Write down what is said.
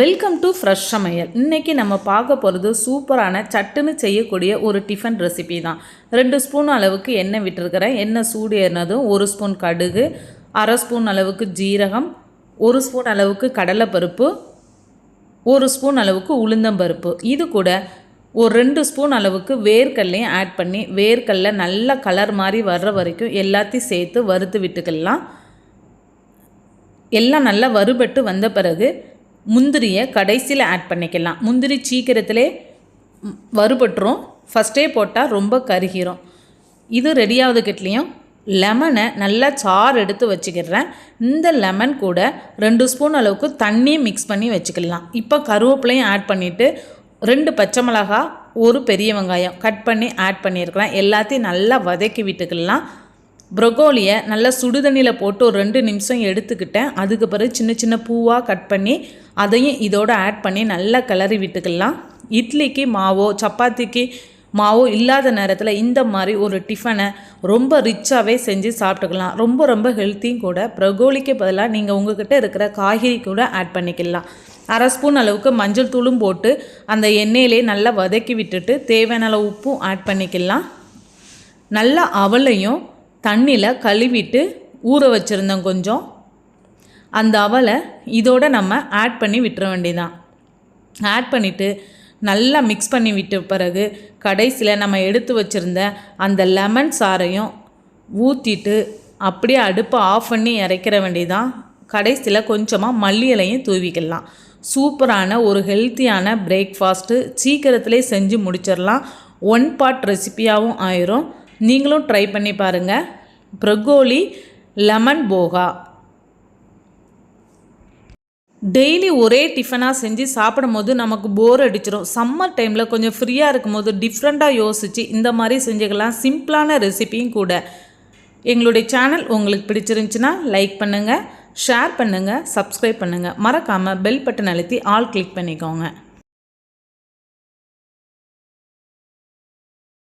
Welcome to fresh சமையல் இன்றைக்கி நம்ம பார்க்க போகிறது சூப்பரான சட்டுன்னு செய்யக்கூடிய ஒரு டிஃபன் ரெசிபி தான். ரெண்டு ஸ்பூன் அளவுக்கு எண்ணெய் விட்டுருக்கிறேன். எண்ணெய் சூடு ஏறினதும் ஒரு ஸ்பூன் கடுகு அரை ஸ்பூன் அளவுக்கு ஜீரகம் ஒரு ஸ்பூன் அளவுக்கு கடலைப்பருப்பு ஒரு ஸ்பூன் அளவுக்கு உளுந்தம்பருப்பு. இது கூட ஒரு ரெண்டு ஸ்பூன் அளவுக்கு வேர்க்கல்லையும் ஆட் பண்ணி வேர்க்கல்ல நல்ல கலர் மாதிரி வர்ற வரைக்கும் எல்லாத்தையும் சேர்த்து வறுத்து விட்டுக்கலாம். எல்லாம் நல்லா வறுபட்டு வந்த பிறகு முந்திரியை கடைசியில் ஆட் பண்ணிக்கலாம். முந்திரி சீக்கிரத்திலே வறுபட்டுரும். ஃபஸ்ட்டே போட்டால் ரொம்ப கருகிரும். இது ரெடியாவது கிட்டலையும். லெமனை நல்லா சாறு எடுத்து வச்சுக்கிறேன். இந்த லெமன் கூட ரெண்டு ஸ்பூன் அளவுக்கு தண்ணி மிக்ஸ் பண்ணி வச்சுக்கலாம். இப்போ கருவேப்பிலையும் ஆட் பண்ணிவிட்டு ரெண்டு பச்சை மிளகா ஒரு பெரிய வெங்காயம் கட் பண்ணி ஆட் பண்ணியிருக்கிறேன் எல்லாத்தையும் நல்லா வதக்கி விட்டுக்கலாம். ப்ரொகோலியை நல்லா சுடுதண்ணியில் போட்டு ஒரு ரெண்டு நிமிஷம் எடுத்துக்கிட்டேன். அதுக்கு பிறகு சின்ன சின்ன பூவாக கட் பண்ணி அதையும் இதோடு ஆட் பண்ணி நல்லா கிளறி விட்டுக்கலாம். இட்லிக்கு மாவோ சப்பாத்திக்கு மாவோ இல்லாத நேரத்தில் இந்த மாதிரி ஒரு டிஃபனை ரொம்ப ரிச்சாகவே செஞ்சு சாப்பிட்டுக்கலாம். ரொம்ப ரொம்ப ஹெல்த்தியும் கூட. ப்ரகோலிக்கு பதிலாக நீங்கள் உங்ககிட்ட இருக்கிற காய்கறி கூட ஆட் பண்ணிக்கலாம். அரை ஸ்பூன் அளவுக்கு மஞ்சள் தூளும் போட்டு அந்த எண்ணெயிலே நல்லா வதக்கி விட்டுட்டு தேவையான அளவு உப்பும் ஆட் பண்ணிக்கலாம். நல்லா அவலையும் தண்ணியில் கழுவிட்டு ஊற வச்சுருந்தேன் கொஞ்சம். அந்த அவலை இதோட நம்ம ஆட் பண்ணி விட்டுற வேண்டியதான் ஆட் பண்ணிவிட்டு நல்லா மிக்ஸ் பண்ணி விட்ட பிறகு கடைசியில் நம்ம எடுத்து வச்சுருந்த அந்த லெமன் சாறையும் ஊற்றிட்டு அப்படியே அடுப்பை ஆஃப் பண்ணி இறக்கிற வேண்டியதான் கடைசியில் கொஞ்சமாக மல்லி இலையும் தூவிக்கலாம். சூப்பரான ஒரு ஹெல்த்தியான பிரேக்ஃபாஸ்ட்டு சீக்கிரத்திலே செஞ்சு முடிச்சிடலாம் ஒன் பார்ட் ரெசிப்பியாகவும் ஆயிரும். நீங்களும் ட்ரை பண்ணி பாருங்கள் ப்ரகோலி லெமன் போகா டெய்லி ஒரே டிஃபனாக செஞ்சு சாப்பிடும்போது நமக்கு போர் அடிச்சிடும் சம்மர் டைமில் கொஞ்சம் ஃப்ரீயாக இருக்கும்போது டிஃப்ரெண்ட்டாக யோசித்து இந்த மாதிரி செஞ்சுக்கலாம். சிம்பிளான ரெசிபியும் கூட. எங்களுடைய சேனல் உங்களுக்கு பிடிச்சிருந்துச்சுன்னா லைக் பண்ணுங்கள் ஷேர் பண்ணுங்கள் சப்ஸ்கிரைப் பண்ணுங்கள் மறக்காமல் பெல் பட்டன் அழுத்தி ஆல் கிளிக் பண்ணிக்கோங்க.